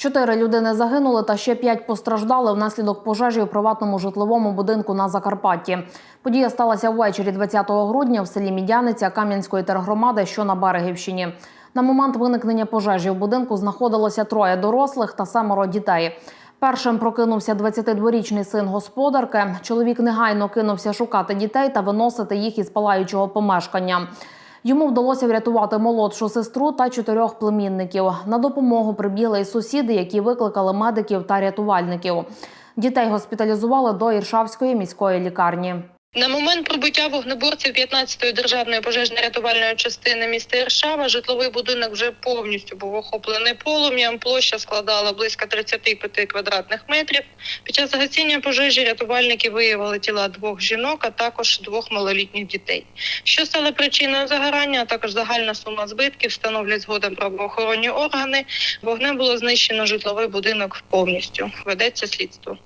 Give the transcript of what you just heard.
Чотири людини загинули та ще п'ять постраждали внаслідок пожежі у приватному житловому будинку на Закарпатті. Подія сталася ввечері 20 грудня в селі Мідяниця Кам'янської тергромади, що на Берегівщині. На момент виникнення пожежі в будинку знаходилося троє дорослих та семеро дітей. Першим прокинувся 22-річний син господарки. Чоловік негайно кинувся шукати дітей та виносити їх із палаючого помешкання. Йому вдалося врятувати молодшу сестру та чотирьох племінників. На допомогу прибігли й сусіди, які викликали медиків та рятувальників. Дітей госпіталізували до Іршавської міської лікарні. На момент прибуття вогнеборців 15-ї державної пожежно-рятувальної частини міста Іршава житловий будинок вже повністю був охоплений полум'ям. Площа складала близько 35 квадратних метрів. Під час гасіння пожежі рятувальники виявили тіла двох жінок, а також двох малолітніх дітей. Що стало причиною загорання, а також загальна сума збитків встановлять згодом правоохоронні органи. Вогнем було знищено житловий будинок повністю. Ведеться слідство.